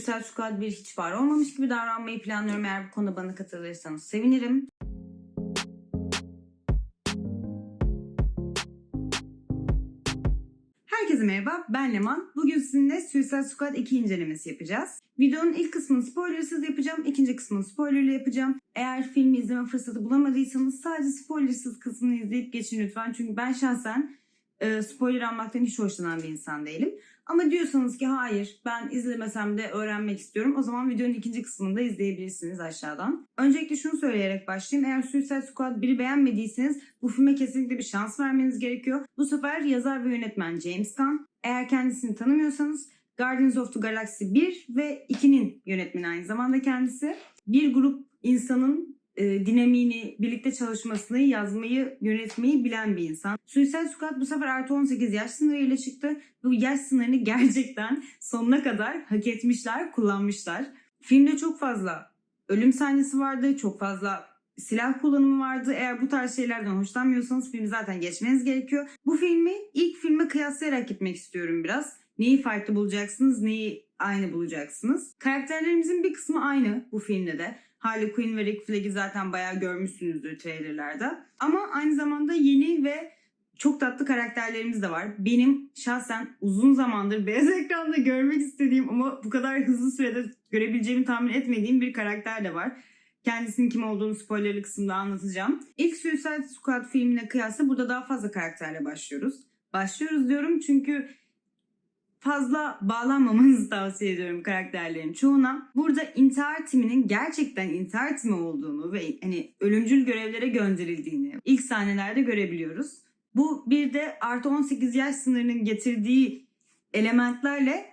Suicide Squad 1 hiç var olmamış gibi davranmayı planlıyorum. Eğer bu konuda bana katılırsanız sevinirim. Herkese merhaba, ben Leman. Bugün sizinle Suicide Squad 2 incelemesi yapacağız. Videonun ilk kısmını spoilersız yapacağım, ikinci kısmını spoilerlı yapacağım. Eğer filmi izleme fırsatı bulamadıysanız sadece spoilersız kısmını izleyip geçin lütfen. Çünkü ben şahsen e, spoiler almaktan hiç hoşlanan bir insan değilim. Ama diyorsanız ki hayır ben izlemesem de öğrenmek istiyorum. O zaman videonun ikinci kısmını da izleyebilirsiniz aşağıdan. Öncelikle şunu söyleyerek başlayayım. Eğer Suicide Squad 1'i beğenmediyseniz bu filme kesinlikle bir şans vermeniz gerekiyor. Bu sefer yazar ve yönetmen James Gunn. Eğer kendisini tanımıyorsanız Guardians of the Galaxy 1 ve 2'nin yönetmeni aynı zamanda kendisi. Bir grup insanın e, dinamiğini, birlikte çalışmasını, yazmayı, yönetmeyi bilen bir insan. Suicide Squad bu sefer artı 18 yaş sınırıyla çıktı. Bu yaş sınırını gerçekten sonuna kadar hak etmişler, kullanmışlar. Filmde çok fazla ölüm sahnesi vardı, çok fazla silah kullanımı vardı. Eğer bu tarz şeylerden hoşlanmıyorsanız filmi zaten geçmeniz gerekiyor. Bu filmi ilk filme kıyaslayarak gitmek istiyorum biraz. Neyi farklı bulacaksınız, neyi aynı bulacaksınız. Karakterlerimizin bir kısmı aynı bu filmde de. Harley Quinn ve Rick Flag'i zaten bayağı görmüşsünüzdür trailerlarda. Ama aynı zamanda yeni ve çok tatlı karakterlerimiz de var. Benim şahsen uzun zamandır beyaz ekranda görmek istediğim ama bu kadar hızlı sürede görebileceğimi tahmin etmediğim bir karakter de var. Kendisinin kim olduğunu spoilerlı kısımda anlatacağım. İlk Suicide Squad filmine kıyasla burada daha fazla karakterle başlıyoruz. Başlıyoruz diyorum çünkü fazla bağlanmamanızı tavsiye ediyorum karakterlerin çoğuna. Burada intihar timinin gerçekten intihar timi olduğunu ve hani ölümcül görevlere gönderildiğini ilk sahnelerde görebiliyoruz. Bu bir de artı 18 yaş sınırının getirdiği elementlerle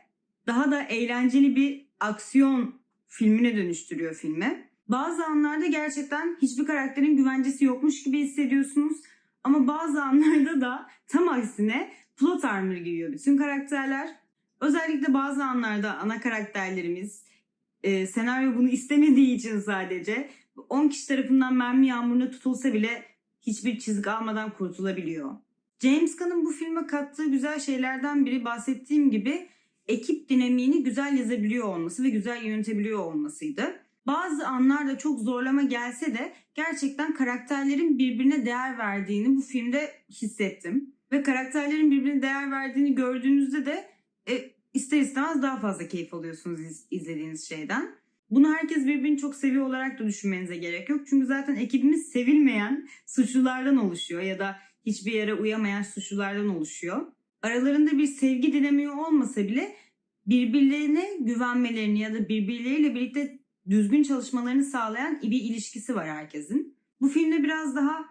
daha da eğlenceli bir aksiyon filmine dönüştürüyor filmi. Bazı anlarda gerçekten hiçbir karakterin güvencesi yokmuş gibi hissediyorsunuz. Ama bazı anlarda da tam aksine plot armor giyiyor bütün karakterler. Özellikle bazı anlarda ana karakterlerimiz e, senaryo bunu istemediği için sadece 10 kişi tarafından mermi yağmuruna tutulsa bile hiçbir çizik almadan kurtulabiliyor. James Gunn'ın bu filme kattığı güzel şeylerden biri bahsettiğim gibi ekip dinamiğini güzel yazabiliyor olması ve güzel yönetebiliyor olmasıydı. Bazı anlarda çok zorlama gelse de gerçekten karakterlerin birbirine değer verdiğini bu filmde hissettim. Ve karakterlerin birbirine değer verdiğini gördüğünüzde de e, ister istemez daha fazla keyif alıyorsunuz iz, izlediğiniz şeyden. Bunu herkes birbirini çok seviyor olarak da düşünmenize gerek yok. Çünkü zaten ekibimiz sevilmeyen suçlulardan oluşuyor ya da hiçbir yere uyamayan suçlulardan oluşuyor. Aralarında bir sevgi dinamiği olmasa bile birbirlerine güvenmelerini ya da birbirleriyle birlikte düzgün çalışmalarını sağlayan bir ilişkisi var herkesin. Bu filmde biraz daha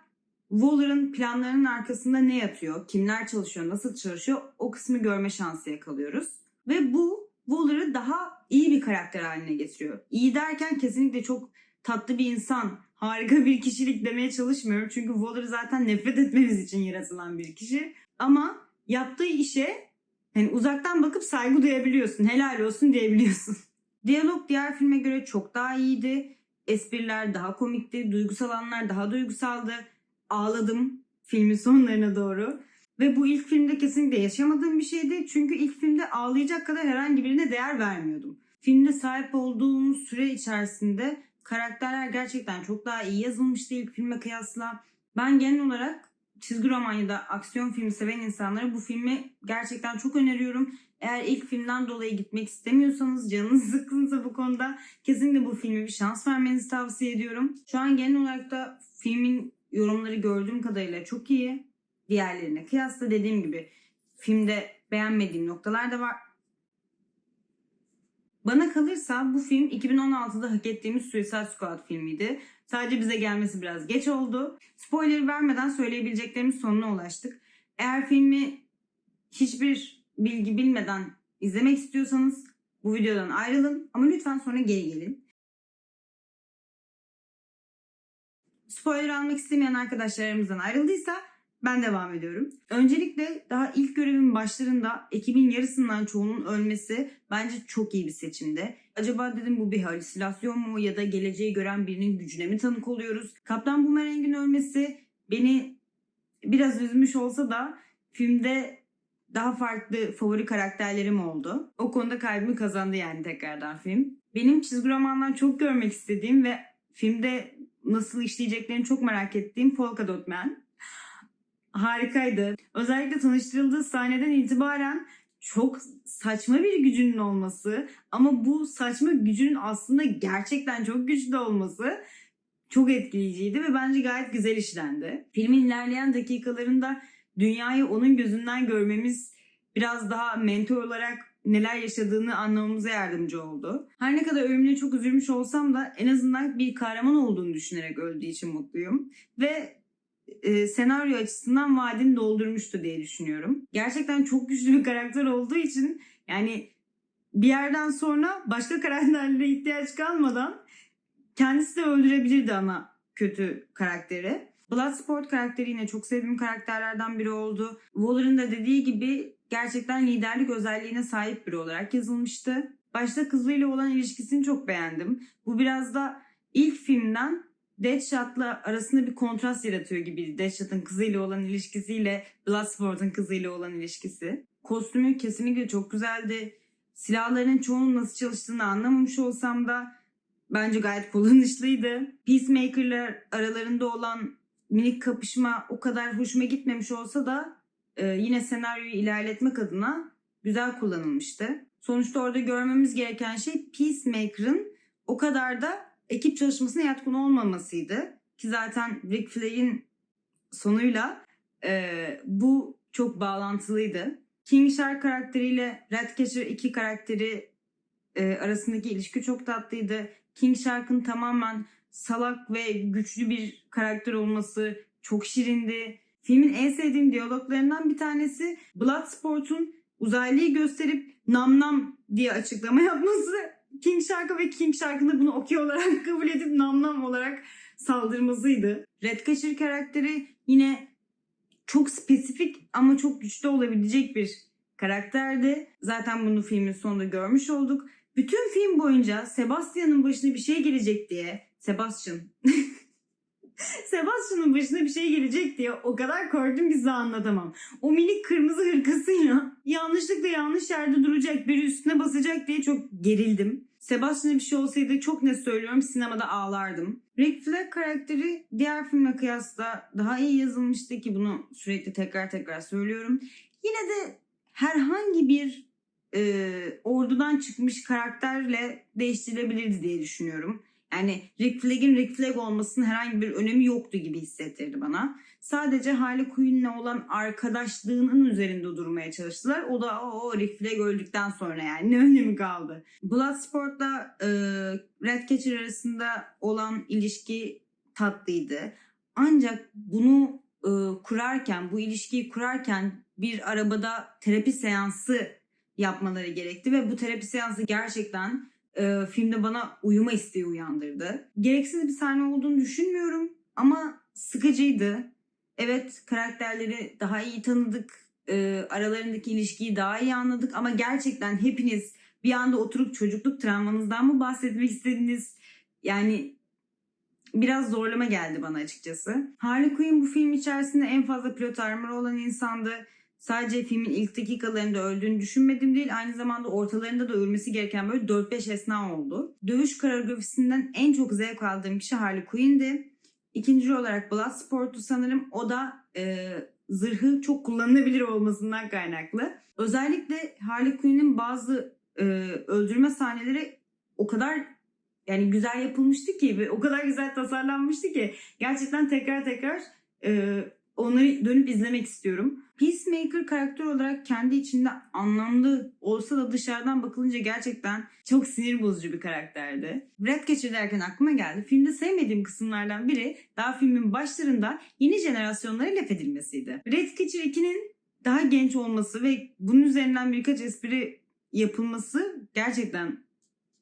Waller'ın planlarının arkasında ne yatıyor, kimler çalışıyor, nasıl çalışıyor o kısmı görme şansı yakalıyoruz. Ve bu Waller'ı daha iyi bir karakter haline getiriyor. İyi derken kesinlikle çok tatlı bir insan, harika bir kişilik demeye çalışmıyorum. Çünkü Waller zaten nefret etmemiz için yaratılan bir kişi. Ama yaptığı işe hani uzaktan bakıp saygı duyabiliyorsun, helal olsun diyebiliyorsun. Diyalog diğer filme göre çok daha iyiydi. Espriler daha komikti, duygusal anlar daha duygusaldı. Ağladım filmin sonlarına doğru. Ve bu ilk filmde kesinlikle yaşamadığım bir şeydi. Çünkü ilk filmde ağlayacak kadar herhangi birine değer vermiyordum. Filmde sahip olduğumuz süre içerisinde karakterler gerçekten çok daha iyi yazılmıştı ilk filme kıyasla. Ben genel olarak çizgi roman ya da aksiyon filmi seven insanlara bu filmi gerçekten çok öneriyorum. Eğer ilk filmden dolayı gitmek istemiyorsanız, canınız sıkkınsa bu konuda kesinlikle bu filme bir şans vermenizi tavsiye ediyorum. Şu an genel olarak da filmin yorumları gördüğüm kadarıyla çok iyi. Diğerlerine kıyasla dediğim gibi filmde beğenmediğim noktalar da var. Bana kalırsa bu film 2016'da hak ettiğimiz Suicide Squad filmiydi. Sadece bize gelmesi biraz geç oldu. Spoiler vermeden söyleyebileceklerimiz sonuna ulaştık. Eğer filmi hiçbir bilgi bilmeden izlemek istiyorsanız bu videodan ayrılın ama lütfen sonra geri gelin. Spoiler almak istemeyen arkadaşlarımızdan ayrıldıysa ben devam ediyorum. Öncelikle daha ilk görevin başlarında ekibin yarısından çoğunun ölmesi bence çok iyi bir seçimdi. Acaba dedim bu bir halüsinasyon mu ya da geleceği gören birinin gücüne mi tanık oluyoruz? Kaptan Boomerang'in ölmesi beni biraz üzmüş olsa da filmde daha farklı favori karakterlerim oldu. O konuda kalbimi kazandı yani tekrardan film. Benim çizgi romandan çok görmek istediğim ve filmde nasıl işleyeceklerini çok merak ettiğim Polka Dot Man. Harikaydı. Özellikle tanıştırıldığı sahneden itibaren çok saçma bir gücünün olması ama bu saçma gücünün aslında gerçekten çok güçlü olması çok etkileyiciydi ve bence gayet güzel işlendi. Filmin ilerleyen dakikalarında dünyayı onun gözünden görmemiz biraz daha mentor olarak neler yaşadığını anlamamıza yardımcı oldu. Her ne kadar ölümüne çok üzülmüş olsam da en azından bir kahraman olduğunu düşünerek öldüğü için mutluyum. Ve e, senaryo açısından vaadini doldurmuştu diye düşünüyorum. Gerçekten çok güçlü bir karakter olduğu için yani bir yerden sonra başka karakterlere ihtiyaç kalmadan kendisi de öldürebilirdi ana kötü karakteri. Bloodsport karakteri yine çok sevdiğim karakterlerden biri oldu. Waller'ın da dediği gibi gerçekten liderlik özelliğine sahip biri olarak yazılmıştı. Başta kızıyla olan ilişkisini çok beğendim. Bu biraz da ilk filmden Deadshot'la arasında bir kontrast yaratıyor gibi. Deadshot'ın kızıyla olan ilişkisiyle Bloodsport'un kızıyla olan ilişkisi. Kostümü kesinlikle çok güzeldi. Silahların çoğunun nasıl çalıştığını anlamamış olsam da bence gayet kullanışlıydı. Peacemaker'lar aralarında olan minik kapışma o kadar hoşuma gitmemiş olsa da e, yine senaryoyu ilerletmek adına güzel kullanılmıştı. Sonuçta orada görmemiz gereken şey Peacemaker'ın o kadar da ekip çalışmasına yatkın olmamasıydı. Ki zaten Rick Flair'in sonuyla e, bu çok bağlantılıydı. King Shark karakteriyle Ratcatcher 2 karakteri e, arasındaki ilişki çok tatlıydı. King Shark'ın tamamen salak ve güçlü bir karakter olması çok şirindi. Filmin en sevdiğim diyaloglarından bir tanesi Bloodsport'un uzaylıyı gösterip nam nam diye açıklama yapması. King Shark'a ve King Shark'ın da bunu okey olarak kabul edip nam nam olarak saldırmasıydı. Redcatcher karakteri yine çok spesifik ama çok güçlü olabilecek bir karakterdi. Zaten bunu filmin sonunda görmüş olduk. Bütün film boyunca Sebastian'ın başına bir şey gelecek diye Sebastian Sebastian'ın başına bir şey gelecek diye o kadar korktum ki size anlatamam. O minik kırmızı hırkasıyla yanlışlıkla yanlış yerde duracak, biri üstüne basacak diye çok gerildim. Sebastian'a bir şey olsaydı çok net söylüyorum sinemada ağlardım. Rick Flag karakteri diğer filmle kıyasla daha iyi yazılmıştı ki bunu sürekli tekrar tekrar söylüyorum. Yine de herhangi bir e, ordudan çıkmış karakterle değiştirilebilirdi diye düşünüyorum. Yani Rick Flag'in Rick Flag olmasının herhangi bir önemi yoktu gibi hissettirdi bana. Sadece Harley Quinn'le olan arkadaşlığının üzerinde durmaya çalıştılar. O da o, Rick Flag öldükten sonra yani ne önemi kaldı. Bloodsport'la e, Ratcatcher arasında olan ilişki tatlıydı. Ancak bunu e, kurarken, bu ilişkiyi kurarken bir arabada terapi seansı yapmaları gerekti ve bu terapi seansı gerçekten e, filmde bana uyuma isteği uyandırdı. Gereksiz bir sahne olduğunu düşünmüyorum ama sıkıcıydı. Evet karakterleri daha iyi tanıdık, e, aralarındaki ilişkiyi daha iyi anladık ama gerçekten hepiniz bir anda oturup çocukluk travmanızdan mı bahsetmek istediniz? Yani biraz zorlama geldi bana açıkçası. Harley Quinn bu film içerisinde en fazla pilot armor olan insandı. Sadece filmin ilk dakikalarında öldüğünü düşünmedim değil aynı zamanda ortalarında da ölmesi gereken böyle 4-5 esna oldu. Dövüş koreografisinden en çok zevk aldığım kişi Harley Quinn'di. İkinci olarak Bloodsport'u sanırım o da e, zırhı çok kullanılabilir olmasından kaynaklı. Özellikle Harley Quinn'in bazı e, öldürme sahneleri o kadar yani güzel yapılmıştı ki ve o kadar güzel tasarlanmıştı ki gerçekten tekrar tekrar e, onları dönüp izlemek istiyorum. Peacemaker karakter olarak kendi içinde anlamlı olsa da dışarıdan bakılınca gerçekten çok sinir bozucu bir karakterdi. Ratcatcher derken aklıma geldi. Filmde sevmediğim kısımlardan biri daha filmin başlarında yeni jenerasyonlara laf edilmesiydi. Ratcatcher 2'nin daha genç olması ve bunun üzerinden birkaç espri yapılması gerçekten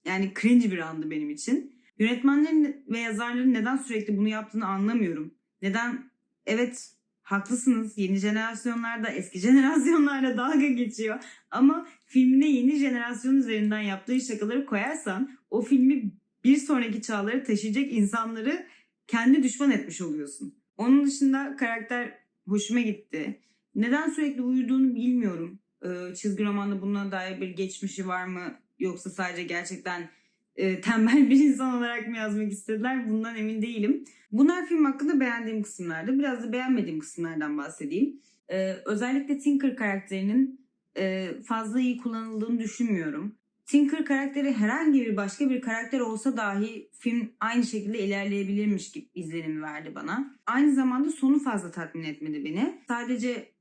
yani cringe bir andı benim için. Yönetmenlerin ve yazarların neden sürekli bunu yaptığını anlamıyorum. Neden evet haklısınız yeni jenerasyonlarda eski jenerasyonlarla dalga geçiyor. Ama filmine yeni jenerasyon üzerinden yaptığı şakaları koyarsan o filmi bir sonraki çağlara taşıyacak insanları kendi düşman etmiş oluyorsun. Onun dışında karakter hoşuma gitti. Neden sürekli uyuduğunu bilmiyorum. e, çizgi romanda buna dair bir geçmişi var mı? Yoksa sadece gerçekten e, tembel bir insan olarak mı yazmak istediler? Bundan emin değilim. Bunlar film hakkında beğendiğim kısımlardı. Biraz da beğenmediğim kısımlardan bahsedeyim. E, özellikle Tinker karakterinin e, fazla iyi kullanıldığını düşünmüyorum. Tinker karakteri herhangi bir başka bir karakter olsa dahi film aynı şekilde ilerleyebilirmiş gibi izlenimi verdi bana. Aynı zamanda sonu fazla tatmin etmedi beni. Sadece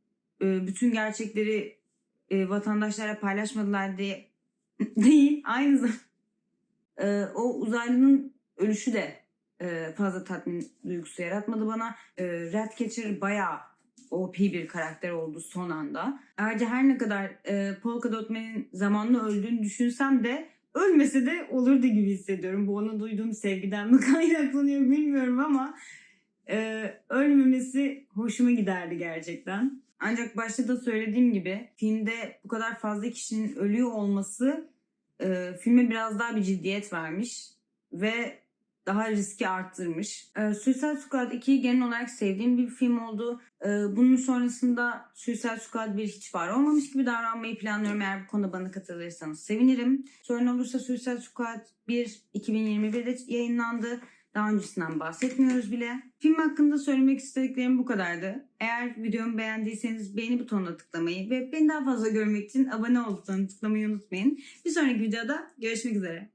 e, bütün gerçekleri e, vatandaşlara paylaşmadılar diye değil. Aynı zamanda e, o uzaylının ölüşü de e, fazla tatmin duygusu yaratmadı bana. E, Ratcatcher bayağı OP bir karakter oldu son anda. Ayrıca her ne kadar e, Polka Dot Man'in zamanla öldüğünü düşünsem de ölmese de olurdu gibi hissediyorum. Bu ona duyduğum sevgiden mi kaynaklanıyor bilmiyorum ama e, ölmemesi hoşuma giderdi gerçekten. Ancak başta da söylediğim gibi filmde bu kadar fazla kişinin ölüyor olması e, filme biraz daha bir ciddiyet vermiş ve daha riski arttırmış. E, Suicide Squad 2'yi genel olarak sevdiğim bir film oldu. E, bunun sonrasında Suicide Squad 1 hiç var olmamış gibi davranmayı planlıyorum. Eğer bu konuda bana katılırsanız sevinirim. Sorun olursa Suicide Squad 1 2021'de yayınlandı. Daha öncesinden bahsetmiyoruz bile. Film hakkında söylemek istediklerim bu kadardı. Eğer videomu beğendiyseniz beğeni butonuna tıklamayı ve beni daha fazla görmek için abone ol tıklamayı unutmayın. Bir sonraki videoda görüşmek üzere.